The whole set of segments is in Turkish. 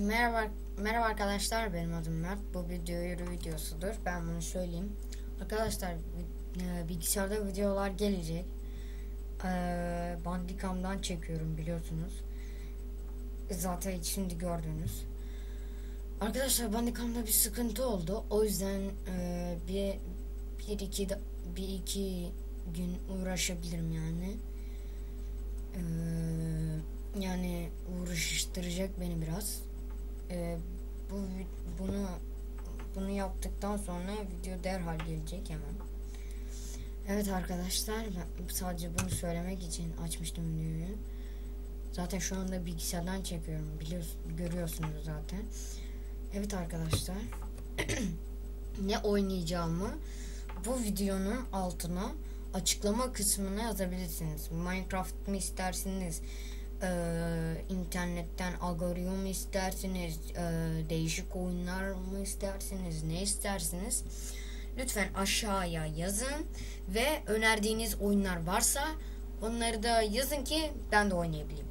Merhaba, merhaba arkadaşlar benim adım Mert. Bu bir duyuru videosudur. Ben bunu söyleyeyim. Arkadaşlar e, bilgisayarda videolar gelecek. E, Bandicam'dan çekiyorum biliyorsunuz. Zaten şimdi gördünüz. Arkadaşlar Bandicam'da bir sıkıntı oldu. O yüzden e, bir bir iki bir iki gün uğraşabilirim yani. Yani uğraştıracak beni biraz. Ee, bu bunu bunu yaptıktan sonra video derhal gelecek hemen. Evet arkadaşlar ben sadece bunu söylemek için açmıştım videoyu. Zaten şu anda bilgisayardan çekiyorum biliyorsun görüyorsunuz zaten. Evet arkadaşlar ne oynayacağımı bu videonun altına açıklama kısmına yazabilirsiniz. Minecraft mı istersiniz? Ee, internetten mı istersiniz? Ee, değişik oyunlar mı istersiniz? Ne istersiniz? Lütfen aşağıya yazın ve önerdiğiniz oyunlar varsa onları da yazın ki ben de oynayabileyim.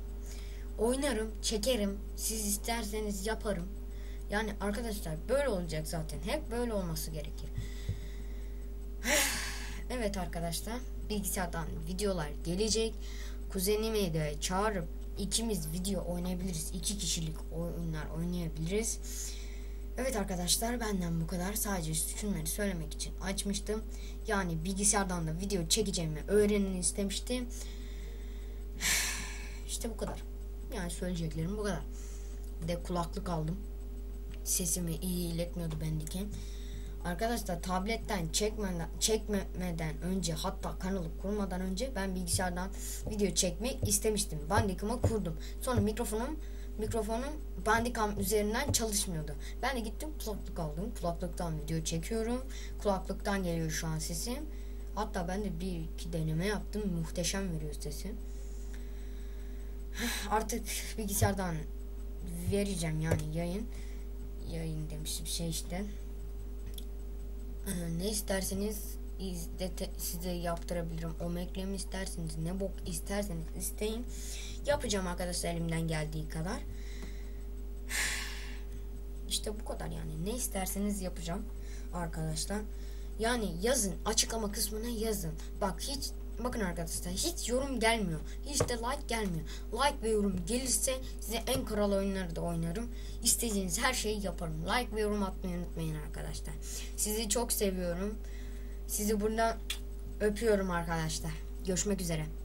Oynarım, çekerim. Siz isterseniz yaparım. Yani arkadaşlar böyle olacak zaten. Hep böyle olması gerekir. Evet arkadaşlar bilgisayardan videolar gelecek. Kuzenimi de çağırıp ikimiz video oynayabiliriz. İki kişilik oyunlar oynayabiliriz. Evet arkadaşlar benden bu kadar. Sadece şunları söylemek için açmıştım. Yani bilgisayardan da video çekeceğimi öğrenin istemiştim. İşte bu kadar. Yani söyleyeceklerim bu kadar. Bir de kulaklık aldım. Sesimi iyi iletmiyordu bendeki. Arkadaşlar tabletten çekmeden çekmeden önce hatta kanalı kurmadan önce ben bilgisayardan video çekmek istemiştim. Bandicam'ı kurdum. Sonra mikrofonum mikrofonum Bandicam üzerinden çalışmıyordu. Ben de gittim kulaklık aldım. Kulaklıktan video çekiyorum. Kulaklıktan geliyor şu an sesim. Hatta ben de bir iki deneme yaptım. Muhteşem veriyor sesi. Artık bilgisayardan vereceğim yani yayın. Yayın demişim şey işte. Ee, ne isterseniz izlete, size yaptırabilirim. Omekle mi isterseniz ne bok isterseniz isteyin. Yapacağım arkadaşlar elimden geldiği kadar. İşte bu kadar yani. Ne isterseniz yapacağım arkadaşlar. Yani yazın açıklama kısmına yazın. Bak hiç bakın arkadaşlar hiç yorum gelmiyor. Hiç de like gelmiyor. Like ve yorum gelirse size en kral oyunları da oynarım. İstediğiniz her şeyi yaparım. Like ve yorum atmayı unutmayın arkadaşlar. Sizi çok seviyorum. Sizi buradan öpüyorum arkadaşlar. Görüşmek üzere.